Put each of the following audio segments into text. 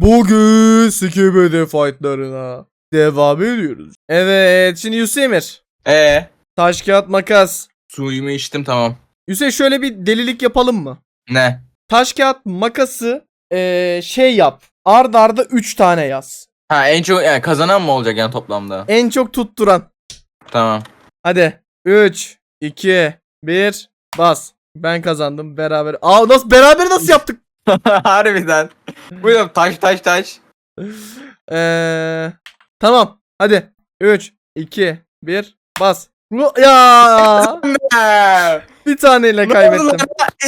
Bugün Skibidi fightlarına devam ediyoruz. Evet şimdi Yusemir. Ee, Taş kağıt makas. suyumu içtim tamam. Hüseyin şöyle bir delilik yapalım mı? Ne? Taş kağıt makası eee, şey yap. Ard arda 3 tane yaz. Ha en çok yani kazanan mı olacak yani toplamda? En çok tutturan. Tamam. Hadi. 3, 2, 1, bas. Ben kazandım beraber. Aa nasıl beraber nasıl yaptık? Harbiden. Buyurun taş taş taş. Eee tamam. Hadi. 3, 2, 1, bas. Ya Ee, bir taneyle ne oldu kaybettim. lan?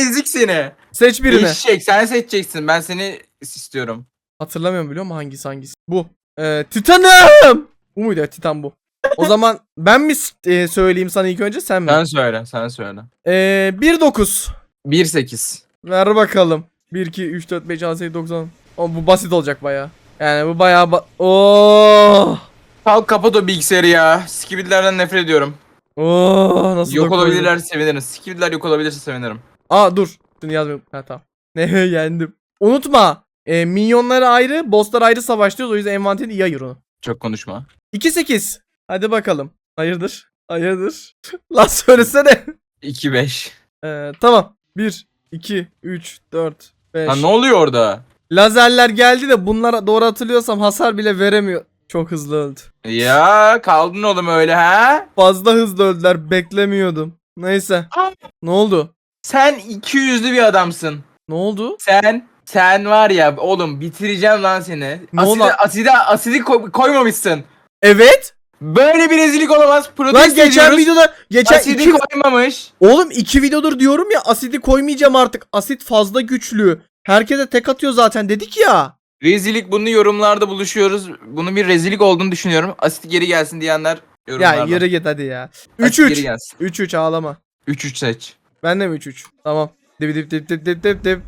Ezik seni. Seç birini. Eşek sen seçeceksin. Ben seni istiyorum. Hatırlamıyorum biliyor musun hangisi hangisi? Bu. Ee, Titan'ım. Bu muydu? Evet, Titan bu. O zaman ben mi s- e, söyleyeyim sana ilk önce sen mi? Sen söyle sen söyle. Ee, 1.9. 1-8. Ver bakalım. 1, 2, 3, 4, 5, 6, 7, 9, 10. O, bu basit olacak baya. Yani bu baya ba Oo. Kalk kapat o bilgisayarı ya. Skibidilerden nefret ediyorum. Oo, nasıl yok olabilirler sevinirim. Skibidiler yok olabilirse sevinirim. Aa dur. Şunu yazmıyorum. Ha tamam. Ne yendim. Unutma. E, minyonları ayrı, bosslar ayrı savaşlıyoruz. O yüzden envanterini iyi ayır onu. Çok konuşma. 2-8. Hadi bakalım. Hayırdır? Hayırdır? Lan söylesene. 2-5. Ee, tamam. 1, 2, 3, 4, 5. Ha ne oluyor orada? Lazerler geldi de bunlara doğru hatırlıyorsam hasar bile veremiyor. Çok hızlı öldü. Ya kaldın oğlum öyle ha? Fazla hızlı öldüler. Beklemiyordum. Neyse. Aa. Ne oldu? Sen 200'lü bir adamsın. Ne oldu? Sen sen var ya oğlum bitireceğim lan seni. Ne Aside, oldu? aside, asidi koy- koymamışsın. Evet. Böyle bir rezillik olamaz. Protesto Lan geçen ediyoruz. videoda geçen asidi iki koymamış. Oğlum iki videodur diyorum ya asidi koymayacağım artık. Asit fazla güçlü. Herkese tek atıyor zaten dedik ya. Rezillik bunu yorumlarda buluşuyoruz. Bunun bir rezillik olduğunu düşünüyorum. Asit geri gelsin diyenler yorumlarda. Ya yürü git hadi ya. Asit geri 3-3. gelsin. 3-3 ağlama. 3-3 seç. Ben de mi 3-3? Tamam. Dip dip dip dip dip dip dip.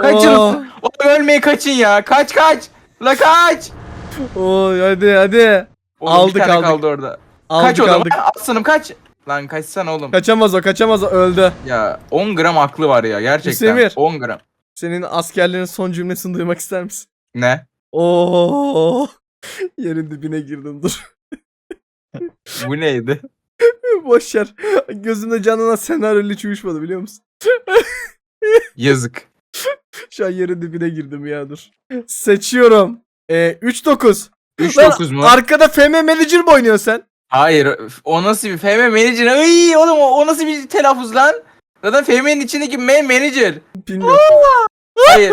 Kaçın. Oh. Oğlum ölmeyi kaçın ya. Kaç kaç. La kaç. Oy hadi hadi. Oğlum Aldık, bir tane aldık. kaldı orada. Aldık kaç oğlum. aldık. Aslanım kaç. Lan kaçsana oğlum. Kaçamaz o kaçamaz o öldü. Ya 10 gram aklı var ya gerçekten. Hüsemir. 10 gram. Senin askerlerin son cümlesini duymak ister misin? Ne? Oo. Yerin dibine girdim dur. Bu neydi? Boş ver. Gözümde canına senaryo hiç uyuşmadı biliyor musun? Yazık. Şu an yerin dibine girdim ya dur. Seçiyorum. Ee, 3-9. 3-9 mu? Arkada FM Manager mi oynuyorsun sen? Hayır. O nasıl bir FM manager? Ay oğlum o, o nasıl bir telaffuz lan? Zaten FM'nin içindeki man manager. Bilmiyorum. Hayır.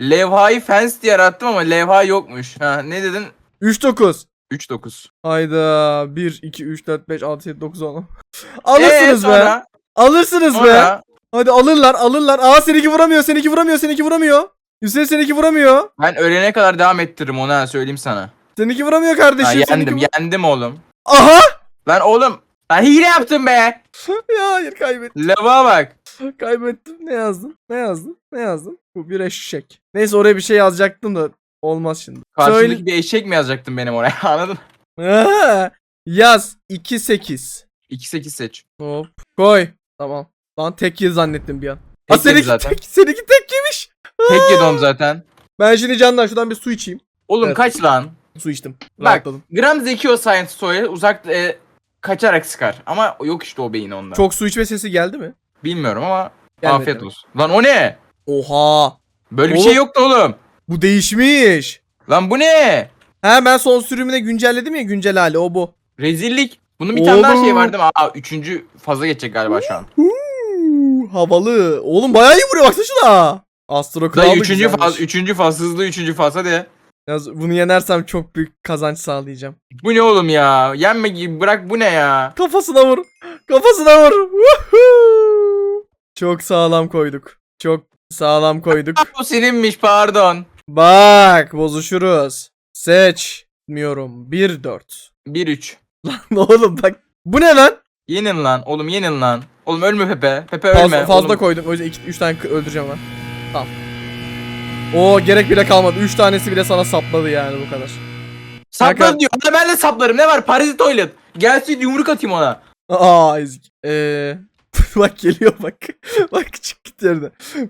Levhayı fence diye arattım ama levha yokmuş. Ha ne dedin? 3-9. 3-9. Hayda 1, 2, 3, 4, 5, 6, 7, 9, 10. Alırsınız Ee, be. sonra, Alırsınız be. sonra Hadi alırlar alırlar. Aa seninki vuramıyor seninki vuramıyor seninki vuramıyor. Hüseyin seninki vuramıyor. ben ölene kadar devam ettiririm onu ha söyleyeyim sana. Seninki vuramıyor Ha, kardeşim. seninki yendim vu- yendim oğlum. Aha. Lan oğlum. Lan hile yaptın be. ya hayır kaybettim. Lava bak. Kaybettim. Ne yazdın? Ne yazdın? Ne yazdın? Bu bir eşek. Neyse oraya bir şey yazacaktım da olmaz şimdi. Karşımdaki Söyle. bir eşek mi yazacaktın benim oraya anladın mı? Yaz 2 8. 2-8 seç. Hop. Koy. Tamam. Lan tek yıl zannettim bir an. Tek Aa, seninki zaten. tek, seninki tek yemiş. Tek yedi onu zaten. Ben şimdi candan şuradan bir su içeyim. Oğlum Evet. kaç lan? Su içtim. Bak Rahatladım. gram zeki o science soyu uzak e, kaçarak sıkar. Ama yok işte o beyin onda. Çok su içme sesi geldi mi? Bilmiyorum ama Gelmedi. afiyet olsun. Lan o ne? Oha. Böyle bir Oğlum. şey yoktu oğlum. Bu değişmiş. Lan bu ne? He ben son sürümüne güncelledim ya güncel hali o bu. Rezillik. Bunun bir tane daha Oğlum. şey var değil mi? Aa üçüncü faza geçecek galiba şu an. Huu, havalı. Oğlum bayağı iyi vuruyor baksana şuna. Astro Kral Dayı da üçüncü güzelmiş. faz, üçüncü faz, hızlı üçüncü faz hadi. Yalnız bunu yenersem çok büyük kazanç sağlayacağım. Bu ne oğlum ya? Yenme gibi bırak bu ne ya? Kafasına vur. Kafasına vur. Woohoo. Çok sağlam koyduk. Çok sağlam koyduk. Bu seninmiş pardon. Bak bozuşuruz. Seçmiyorum. 1-4. 1-3. Oğlum bak. Bu ne lan? Yenin lan oğlum yenin lan. Oğlum ölme Pepe. Pepe Fazla, ölme. fazla oğlum. koydum. O yüzden 3 tane öldüreceğim lan. Tamam. Oo gerek bile kalmadı. 3 tanesi bile sana sapladı yani bu kadar. Sapla Kanka- diyor. Ona ben de saplarım. Ne var? Parazit toilet. Gelsin yumruk atayım ona. Aa ezik. Ee, bak geliyor bak. bak çık git yerine.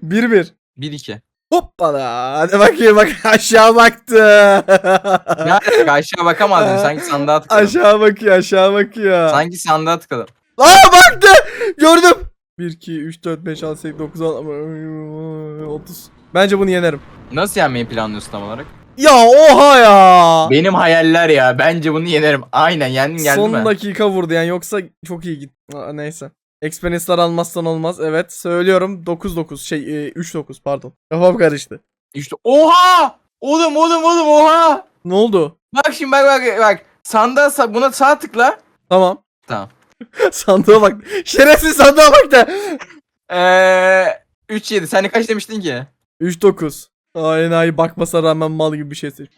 1-1. 1-2. Hoppala. Hadi bakayım bak aşağı baktı. Ne alaka aşağı bakamazdın sanki sandığa tıkladım. aşağı bakıyor aşağı bakıyor. Sanki sandığa tıkladım. Aa baktı. Gördüm. 1, 2, 3, 4, 5, 6, 7, 9, 10, 30. Bence bunu yenerim. Nasıl yenmeyi planlıyorsun tam olarak? Ya oha ya. Benim hayaller ya. Bence bunu yenerim. Aynen yendim geldim Son mi? dakika vurdu yani yoksa çok iyi git. Aa, neyse. Experience'lar almazsan olmaz. Evet söylüyorum 9-9 şey e, 3-9 pardon. Kafam karıştı. İşte oha! Oğlum oğlum oğlum oha! Ne oldu? Bak şimdi bak bak bak. Sandığa sa- buna sağ tıkla. Tamam. Tamam. sandığa bak. Şerefsiz sandığa bak da. Eee 3 7. Sen de kaç demiştin ki? 3-9. Aa enayi bakmasa rağmen mal gibi bir şey seç.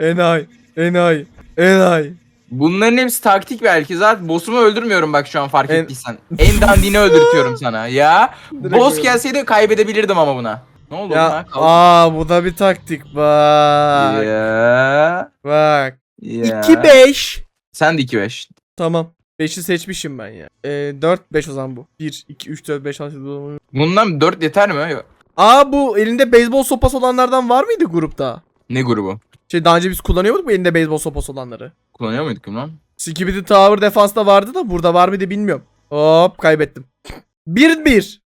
Enayi. Enayi. Enayi. Bunların hepsi taktik belki. Zaten boss'umu öldürmüyorum bak şu an fark En- ettiysen. En dandini öldürtüyorum sana. Ya. Direkt Boss öyle. gelseydi kaybedebilirdim ama buna. Ne oldu? Ya Ha, kaldı. aa bu da bir taktik bak. Ya. Bak. Ya. 2-5. Sen de 2 5. Tamam. 5'i seçmişim ben ya. Ee, 4 5 o zaman bu. 1 2 3 4 5 6 7 Bundan 4 yeter mi? Yok. Aa bu elinde beyzbol sopası olanlardan var mıydı grupta? Ne grubu? Şey daha önce biz kullanıyorduk mu elinde beyzbol sopası olanları? Kullanıyor muyduk lan? Skibidi Tower Defense'da vardı da burada var mıydı bilmiyorum. Hop kaybettim. 1 1.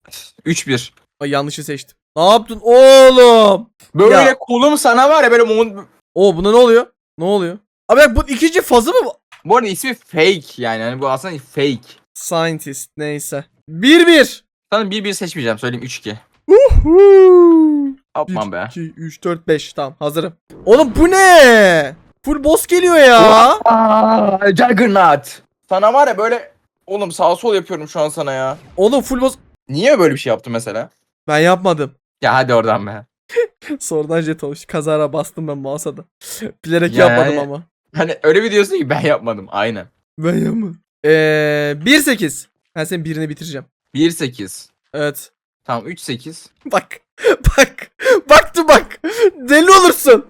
3 1. Ay yanlışı seçtim. Ne yaptın oğlum? Böyle Ya. kolum sana var ya böyle mon- Oo buna ne oluyor? Ne oluyor? Abi bak bu ikinci fazı mı? bu? Bu arada ismi fake yani. yani bu aslında fake. Scientist neyse. 1 1. Sana 1 1 seçmeyeceğim söyleyeyim 3 2. Yapmam be. 2 3 4 5 tamam hazırım. Oğlum bu ne? Full boss geliyor ya. Aa, Juggernaut. Sana var ya böyle oğlum sağ sol yapıyorum şu an sana ya. Oğlum full boss. Niye böyle bir şey yaptın mesela? Ben yapmadım. Ya hadi oradan be. Sonradan jet olmuş. Kazara bastım ben mouse'a da. Bilerek Yani- yapmadım ama. Hani öyle bir diyorsun ki ben yapmadım. Aynen. Ben yapmadım. Eee 1-8. Ben senin birini bitireceğim. 1 8. Evet. Tamam 3 8. Bak. Bak. Baktı bak. Deli olursun.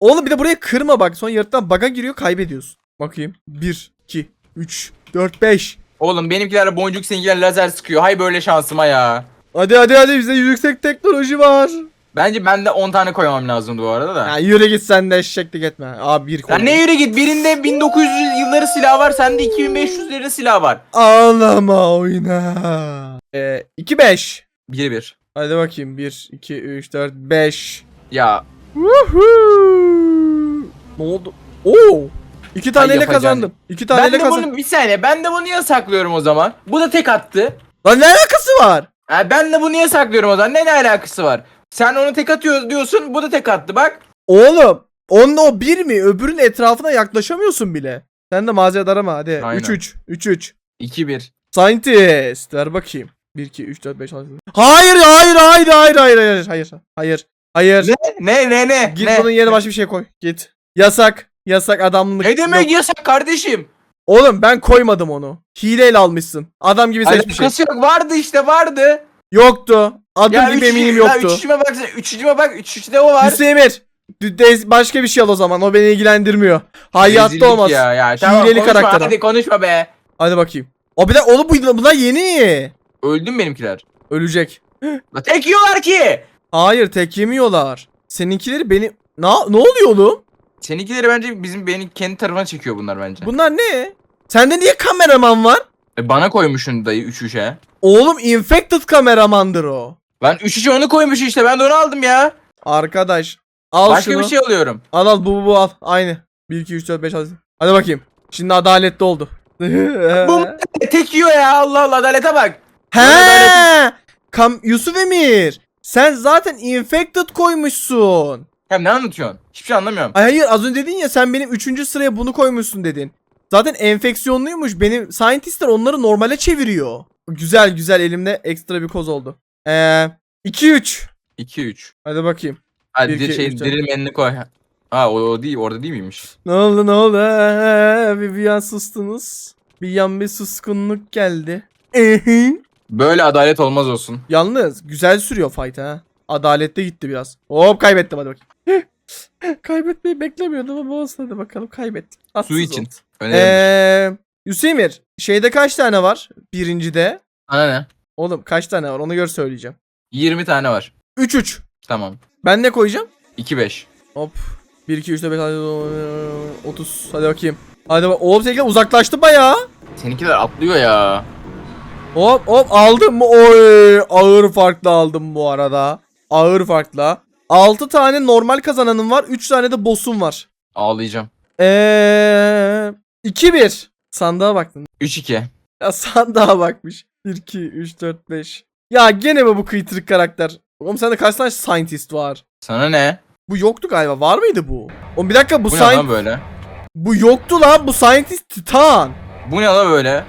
Oğlum bir de buraya kırma bak. Sonra yaratıktan baga giriyor kaybediyorsun. Bakayım. 1, 2, 3, 4, 5. Oğlum benimkiler boncuk seninkiler lazer sıkıyor. Hay böyle şansıma ya. Hadi hadi hadi bize yüksek teknoloji var. Bence ben de 10 tane koymam lazımdı bu arada da. Ya yürü git sen de eşeklik etme. Abi bir Sen ne yürü git. Birinde 1900 yılları silah var. Sende 2500'leri silah var. Ağlama oyna. Eee 2, 5. 1 1. Hadi bakayım. 1, 2, 3, 4, 5. Ya Woohoo! Ne oldu? Oo! İki taneyle kazandım. İki ben taneyle de kazandım. bunu bir saniye ben de bunu yasaklıyorum o zaman. Bu da tek attı. Lan ne alakası var? Ha, ben de bunu yasaklıyorum o zaman. Ne ne alakası var? Sen onu tek atıyor diyorsun. Bu da tek attı bak. Oğlum, onunla o bir mi? Öbürünün etrafına yaklaşamıyorsun bile. Sen de mazeret arama hadi. Aynen. 3-3. 3-3. 2 1. Scientist. Ver bakayım. 1, 2, 3, 4, 5, 6. Hayır, hayır, hayır, hayır, hayır, hayır, hayır, hayır. Hayır. Ne ne ne ne? Git ne? bunun yerine başka bir şey koy. Git. Yasak. Yasak adamlık. Ne demek yok. yasak kardeşim? Oğlum ben koymadım onu. Hileyle almışsın. Adam gibi seçmişsin. Alakası yok. Vardı işte vardı. Yoktu. Adım Ya gibi üç- eminim ya yoktu. Üçüncüme baksana. Üçüncüme bak. Üçüncüde o var. Hüseyin'ir. de- Başka bir şey al o zaman. O beni ilgilendirmiyor. Hayatta Rezillik olmaz. Ya, ya. Tamam, Hileli konuşma, karakter. Hadi konuşma be. Hadi bakayım. O bir de oğlum bu bunlar yeni. Öldüm benimkiler. Ölecek. La tek yiyorlar ki. Hayır tek yemiyorlar. Seninkileri beni... Ne, ne oluyor oğlum? Seninkileri bence bizim benim kendi tarafına çekiyor bunlar bence. Bunlar ne? Sende niye kameraman var? E, bana koymuşsun dayı 3 3'e. Oğlum infected kameramandır o. Ben 3 3'e onu koymuş işte. Ben de onu aldım ya. Arkadaş. Al Başka şunu. bir şey alıyorum. Al al bu bu bu al. Aynı. 1 2 3 4 5 6. Hadi bakayım. Şimdi adaletli oldu. Bu tek yiyor ya. Allah Allah adalete bak. He! Kam Yusuf Emir. Sen zaten infected koymuşsun. Hem ne anlatıyorsun? Hiçbir şey anlamıyorum. Ay hayır az önce dedin ya sen benim 3. sıraya bunu koymuşsun dedin. Zaten enfeksiyonluymuş. Benim scientistler onları normale çeviriyor. Güzel güzel elimde ekstra bir koz oldu. Eee 2 3. 2 3. Hadi bakayım. Hadi Bir, şey üç, dört. diril menini koy. Ha o, o değil orada değil miymiş? Ne oldu ne oldu? Ee, Bir, bir an sustunuz. Bir yan bir suskunluk geldi. Böyle adalet olmaz olsun. Yalnız güzel sürüyor fight ha. Adalette gitti biraz. Hop kaybettim hadi bakayım. Kaybetmeyi beklemiyordum ama olsun hadi bakalım kaybettik. Tatsız Su için. oldu. Eee Hüseyinir şeyde kaç tane var? Birincide. Sana ne? Oğlum kaç tane var onu gör söyleyeceğim. 20 tane var. 3-3. Tamam. Ben ne koyacağım? 2-5. Hop. 1 2 3 4 5 hadi 30. Hadi bakayım. Hadi bak. Oğlum seninkiler uzaklaştı bayağı. Seninkiler atlıyor ya. Hop hop aldım mı? Oy ağır farklı aldım bu arada. Ağır farklı. 6 tane normal kazananım var. 3 tane de boss'um var. Ağlayacağım. Eee 2-1. Sandığa baktın. 3-2. Ya sandığa bakmış. 1 2 3 4 5. Ya gene mi bu kıytırık karakter? Oğlum sende kaç tane scientist var? Sana ne? Bu yoktu galiba. Var mıydı bu? Oğlum bir dakika bu, Bu ne scient- lan böyle? bu yoktu lan. Bu scientist titan. Bu ne lan böyle?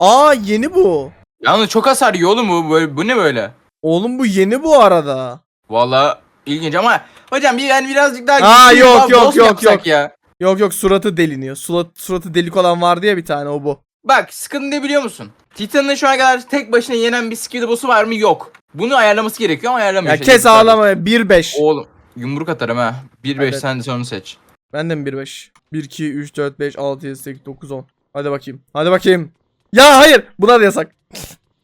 Aa yeni bu. Yalnız çok hasar yiyor oğlum bu. Böyle, bu ne böyle? Oğlum bu yeni bu arada. Valla ilginç ama hocam bir yani birazcık daha Aa, güçlü bir yok, boss yok, yok, yapsak yok. ya. Yok yok suratı deliniyor. Surat, suratı delik olan vardı ya bir tane o bu. Bak sıkıntı ne biliyor musun? Titan'ın şu ana kadar tek başına yenen bir skill boss'u var mı? Yok. Bunu ayarlaması gerekiyor ama ayarlamıyor. Ya işte. kes ağlama 1-5. Oğlum yumruk atarım ha. 1-5 Evet. sen de onu seç. Ben de mi 1-5? 1, 2, 3, 4, 5, 6, 7, 8, 9, 10. Hadi bakayım. Hadi bakayım. Ya hayır. Buna da yasak.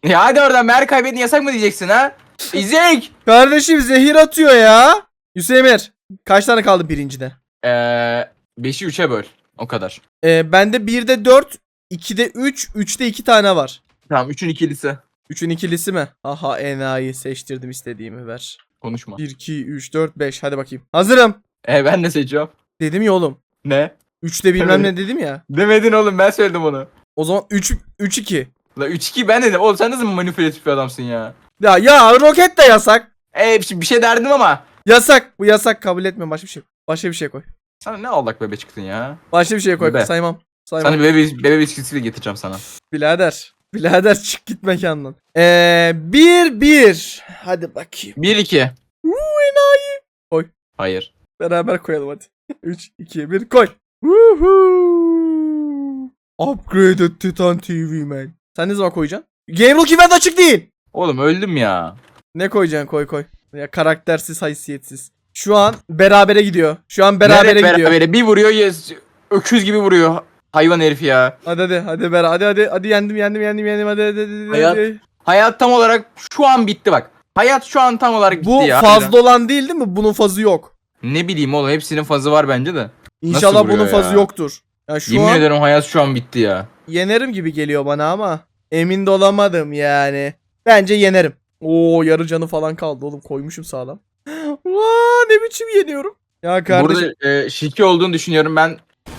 Ya hadi oradan meğer kaybedin yasak mı diyeceksin ha? İzleyik. Kardeşim zehir atıyor ya. Hüseyin'er. Kaç tane kaldı birincide? Eee 5'i 3'e böl. O kadar. Ee, bende 1'de 4, 2'de 3, 3'te 2 tane var. Tamam 3'ün ikilisi. 3'ün ikilisi mi? Aha enayi seçtirdim istediğimi ver. Konuşma. 1, 2, 3, 4, 5. Hadi bakayım. Hazırım. E ben de seçiyorum. Dedim ya oğlum. Ne? 3'te bilmem ne dedim ya. Demedin oğlum ben söyledim onu. O zaman 3 3 2. La 3-2 ben dedim. Oğlum sen nasıl manipülatif bir adamsın ya? Ya ya roket de yasak. E şimdi bir şey derdim ama. Yasak. Bu yasak kabul etmiyorum. Başka bir şey. Başka bir şey koy. Sana ne allak bebe çıktın ya? Başka bir şey koy. Be. Saymam. Saymam. Sana bebe, bebe bisküvisi getireceğim sana. Birader. Birader çık git mekandan. Ee, 1 1. Hadi bakayım. 1-2. Uuu enayi. Koy. Hayır. Beraber koyalım hadi. 3 2 1 koy. Woohoo. Upgraded Titan TV man. Sen ne zaman koyacaksın? Game Rule event açık değil. Oğlum öldüm ya. Ne koyacaksın koy koy. Ya karaktersiz haysiyetsiz. Şu an berabere gidiyor. Şu an berabere Nereye gidiyor. berabere? Bir vuruyor yes, öküz gibi vuruyor. Hayvan herif ya. Hadi hadi hadi beraber hadi hadi hadi yendim yendim yendim yendim hadi hadi hadi. Hayat hadi. Hayat tam olarak şu an bitti bak. Hayat şu an tam olarak bitti Bu ya. fazla olan değil değil mi? Bunun fazı yok. Ne bileyim oğlum hepsinin fazı var bence de. İnşallah vuruyor bunun fazı ya? yoktur. Ya şu Yemin an ederim hayat şu an bitti ya. Yenerim gibi geliyor bana ama emin de olamadım yani. Bence yenerim. Oo yarı canı falan kaldı oğlum koymuşum sağlam. Vaa ne biçim yeniyorum. Ya kardeşim. Burada e, şike olduğunu düşünüyorum ben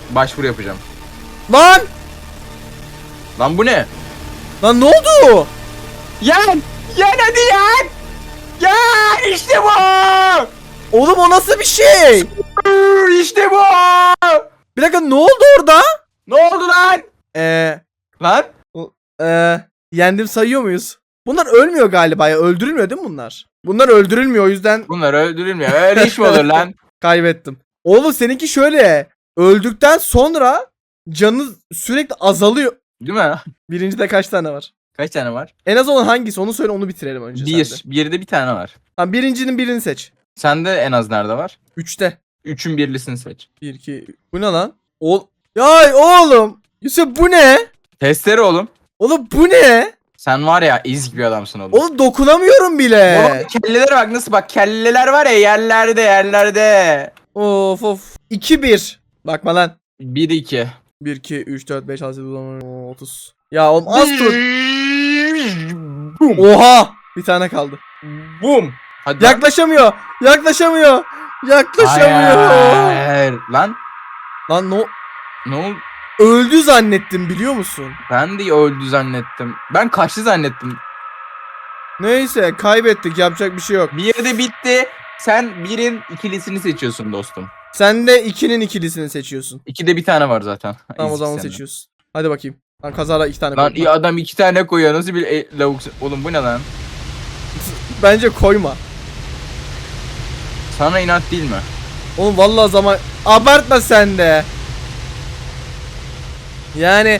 başvuru yapacağım. Lan! Lan bu ne? Lan ne oldu? Yen! Yen hadi yen! Yen! İşte bu! Oğlum o nasıl bir şey? İşte bu! Bir dakika ne oldu orada? Ne oldu lan? Eee Lan? Ee, yendim sayıyor muyuz? Bunlar ölmüyor galiba ya. Öldürülmüyor değil mi bunlar? Bunlar öldürülmüyor o yüzden Bunlar öldürülmüyor. Öyle iş mi olur lan? kaybettim. Oğlum seninki şöyle. Öldükten sonra canı sürekli azalıyor. Değil mi? Birincide kaç tane var? Kaç tane var? En az olan hangisi? Onu söyle onu bitirelim önce Bir. sende. Bir de bir tane var. Tamam birincinin birini seç. Sende en az nerede var? Üçte. Üçün birlisini seç. 1 2 Bu ne lan? Ol ya oğlum. Yusuf bu ne? Testere oğlum. Oğlum bu ne? Sen var ya ezik bir adamsın oğlum. Oğlum dokunamıyorum bile. Oğlum kellelere bak nasıl bak kelleler var ya yerlerde yerlerde. Of of. 2 1. Bakma lan. 1 2. 1 2 3 4 5 6 7 10 30. Ya oğlum az tut. Bum. Oha! Bir tane kaldı. Bum. Hadi lan. Yaklaşamıyor. Yaklaşamıyor. Yaklaşamıyor. Hayır. Lan Lan no ne oldu? Öldü zannettim biliyor musun? Ben de öldü zannettim. Ben kaçtı zannettim. Neyse kaybettik yapacak bir şey yok. Bir de bitti. Sen birin ikilisini seçiyorsun dostum. Sen de 2'nin ikilisini seçiyorsun. İkide bir tane var zaten. Tamam o zaman seni. seçiyorsun. Hadi bakayım. Lan kazara 2 tane Lan iyi adam iki tane koyuyor. Nasıl bir e, lavuk? Oğlum bu ne lan? Bence koyma. Sana inat değil mi? Oğlum vallahi zaman abartma sen de. Yani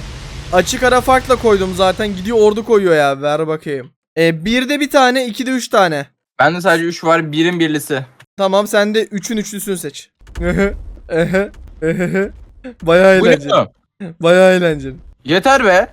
açık ara farkla koydum zaten gidiyor ordu koyuyor ya ver bakayım. E, birde bir tane ikide üç tane. Bende sadece 3 var. Birin birlisi. Tamam sen de 3'ün üçlüsünü seç. Bayağı eğlenceli. Bayağı eğlenceli. Yeter be.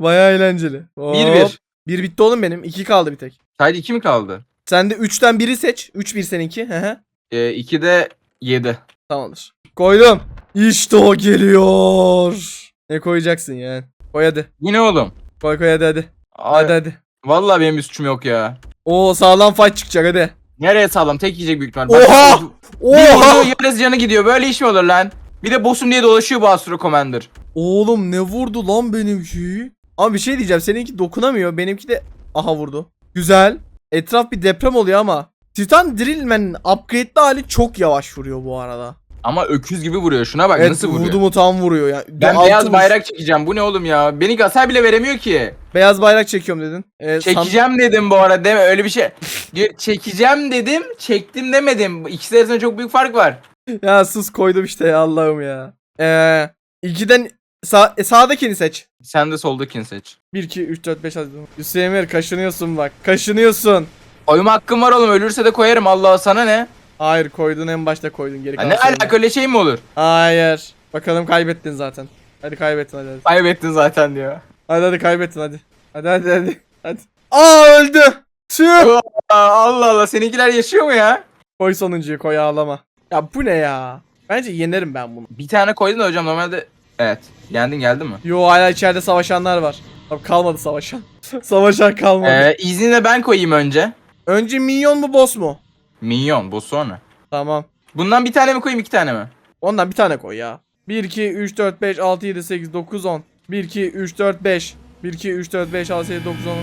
Bayağı eğlenceli. 1 1. Bir bitti oğlum benim. 2 kaldı bir tek. Sadece 2 mi kaldı? Sen de 3'ten biri seç. 3-1 seninki. Hı hı. Ee, 2 de 7. Tamamdır. Koydum. İşte o geliyor. Ne koyacaksın yani? Koy hadi. Yine oğlum. Koy koy hadi hadi. Ay, Hadi hadi. Vallahi benim bir suçum yok ya. Oo sağlam fight çıkacak hadi. Nereye sağlam? Tek yiyecek büyük ihtimal. Oha! Bir Oha! vurdu yarısı canı gidiyor. Böyle iş mi olur lan? Bir de boss'um diye dolaşıyor bu Astro Commander. Oğlum ne vurdu lan benimki? Ama bir şey diyeceğim. Seninki dokunamıyor. Benimki de aha vurdu. Güzel. Etraf bir deprem oluyor ama. Titan Drillman'in upgrade'li hali çok yavaş vuruyor bu arada. Ama öküz gibi vuruyor. Şuna bak Evet nasıl vuruyor. vurdu mu tam vuruyor ya. Ben Altı beyaz vuruş- bayrak çekeceğim. Bu ne oğlum ya? Beni hasar bile veremiyor ki. Beyaz bayrak çekiyorum dedin. Ee, san- Çekeceğim dedim bu arada deme öyle bir şey. Diyor, Çekeceğim dedim, çektim demedim. İkisi arasında çok büyük fark var. Ya sus koydum işte ya Allah'ım ya. Ee, ikiden sağ, e, sağdakini seç. Sen de soldakini seç. 1 2 3 4 5 hadi. Hüseyin kaşınıyorsun bak. Kaşınıyorsun. Oyma hakkım var oğlum ölürse de koyarım Allah sana ne? Hayır koydun en başta koydun geri Ha, ne alaka öyle şey mi olur? Hayır. Bakalım kaybettin zaten. Hadi kaybettin hadi hadi. Kaybettin zaten diyor. Hadi hadi kaybettin hadi. Hadi hadi hadi. Hadi. Aa öldü. Tüh. Aa, Allah Allah seninkiler yaşıyor mu ya? Koy sonuncuyu koy ağlama. Ya bu ne ya? Bence yenerim ben bunu. Bir tane koydun da hocam normalde Evet. Yendin geldin mi? Yo hala içeride savaşanlar var. Abi kalmadı savaşan. savaşan kalmadı. Ee, izninle ben koyayım önce. Önce minyon mu boss mu? Minyon bu sonra. Tamam. Bundan bir tane mi koyayım iki tane mi? Ondan bir tane koy ya. 1 2 3 4 5 6 7 8 9 10. 1 2 3 4 5. 1 2 3 4 5 6 7 9 10.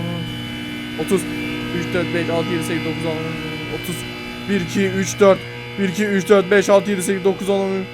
30. 3 4 5 6 7 8 9 10. 30. 1 2 3 4. 1 2 3 4 5 6 7 8 9 10.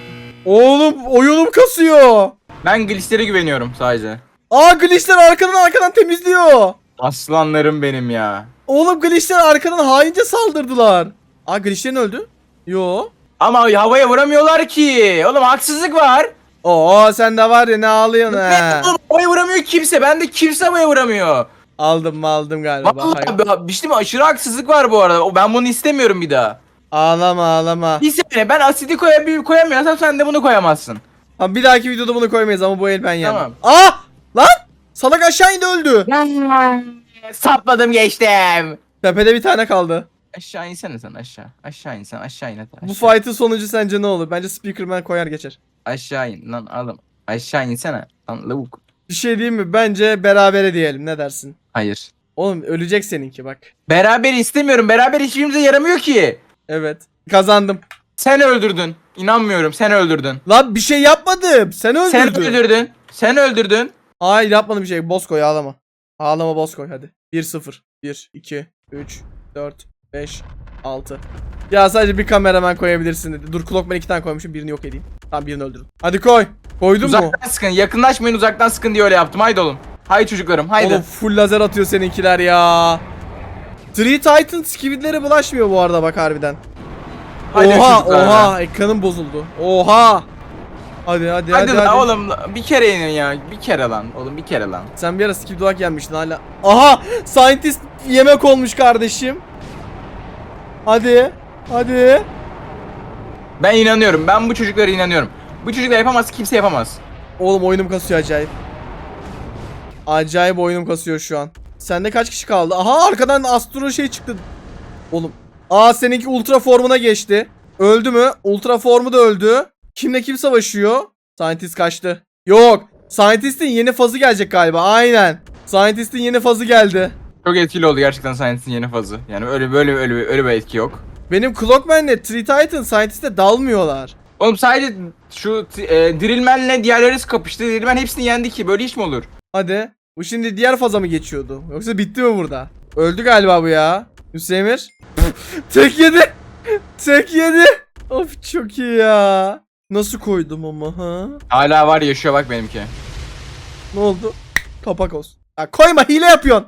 Oğlum oyunum kasıyor. Ben glitch'lere güveniyorum sadece. Aa glitchler arkadan arkadan temizliyor. Aslanlarım benim ya. Oğlum glitchler arkadan haince saldırdılar. Aa glitchlerin öldü. Yo. Ama havaya vuramıyorlar ki. Oğlum haksızlık var. Oo sen de var ya ne ağlıyorsun he. Oğlum havaya vuramıyor kimse. Ben de kimse havaya vuramıyor. Aldım mı aldım galiba. Vallahi Hayır. bir- bir şey mi? aşırı haksızlık var bu arada. Ben bunu istemiyorum bir daha. Ağlama ağlama. Bir saniye ben asidi koyab koyamıyorsam sen de bunu koyamazsın. Tamam bir dahaki videoda bunu koymayız ama bu el ben yendim. Tamam. Aa! Lan! Salak aşağı indi öldü. Sapladım geçtim. Tepede bir tane kaldı. Aşağı insene sen aşağı. Aşağı insen aşağı in hadi. Bu Aşağı, fight'ın sonucu sence ne olur? Bence Speakerman koyar geçer. aşağı in lan oğlum. Aşağı insene. Lan lavuk. Bir şey diyeyim mi? Bence berabere diyelim. Ne dersin? Hayır. Oğlum ölecek seninki bak. Beraber istemiyorum. Beraber hiçbirimize yaramıyor ki. Evet. Kazandım. Sen öldürdün. İnanmıyorum sen öldürdün. Lan bir şey yapmadım. Sen öldürdün. Sen öldürdün. Sen öldürdün. Hayır yapmadım bir şey. Boss koy ağlama. Ağlama boss koy hadi. 1-0. 1, 2, 3, 4, 5, 6. Ya sadece bir kameraman koyabilirsin dedi. Dur Clockman iki tane koymuşum. Birini yok edeyim. Tamam birini öldürün. Hadi koy. Koydun mu? Uzaktan sıkın. Yakınlaşmayın uzaktan sıkın diye öyle yaptım. Haydi oğlum. Haydi çocuklarım haydi. Oğlum full lazer atıyor seninkiler ya. Three Titan skill'lere bulaşmıyor bu arada bak harbiden. Haydi oha oha ekranım bozuldu. Oha. Hadi hadi hadi Hadi, hadi. oğlum bir kere inin ya. Bir kere lan. Oğlum bir kere lan. Sen bir ara skill duak yenmiştin hala. Aha! Scientist yemek olmuş kardeşim. Hadi. Hadi. Ben inanıyorum. Ben bu çocuklara inanıyorum. Bu çocuklar yapamaz kimse yapamaz. Oğlum oyunum kasıyor acayip. Acayip oyunum kasıyor şu an. Sende kaç kişi kaldı? Aha arkadan astro şey çıktı. Oğlum. Aa seninki ultra formuna geçti. Öldü mü? Ultra formu da öldü. Kimle kim savaşıyor? Scientist kaçtı. Yok. Scientist'in yeni fazı gelecek galiba. Aynen. Scientist'in yeni fazı geldi. Çok etkili oldu gerçekten Science'in yeni fazı. Yani öyle böyle öyle öyle bir etki yok. Benim Clockman'le Tree Titan Scientist'e dalmıyorlar. Oğlum sadece şu e, Drillman'le diğerleri kapıştı. Drillman hepsini yendi ki böyle iş mi olur? Hadi. Bu şimdi diğer faza mı geçiyordu? Yoksa bitti mi burada? Öldü galiba bu ya. Hüseyinir. Tek yedi. Tek yedi. Of çok iyi ya. Nasıl koydum ama ha? Hala var yaşıyor bak benimki. Ne oldu? Kapak olsun. Ya koyma hile yapıyorsun.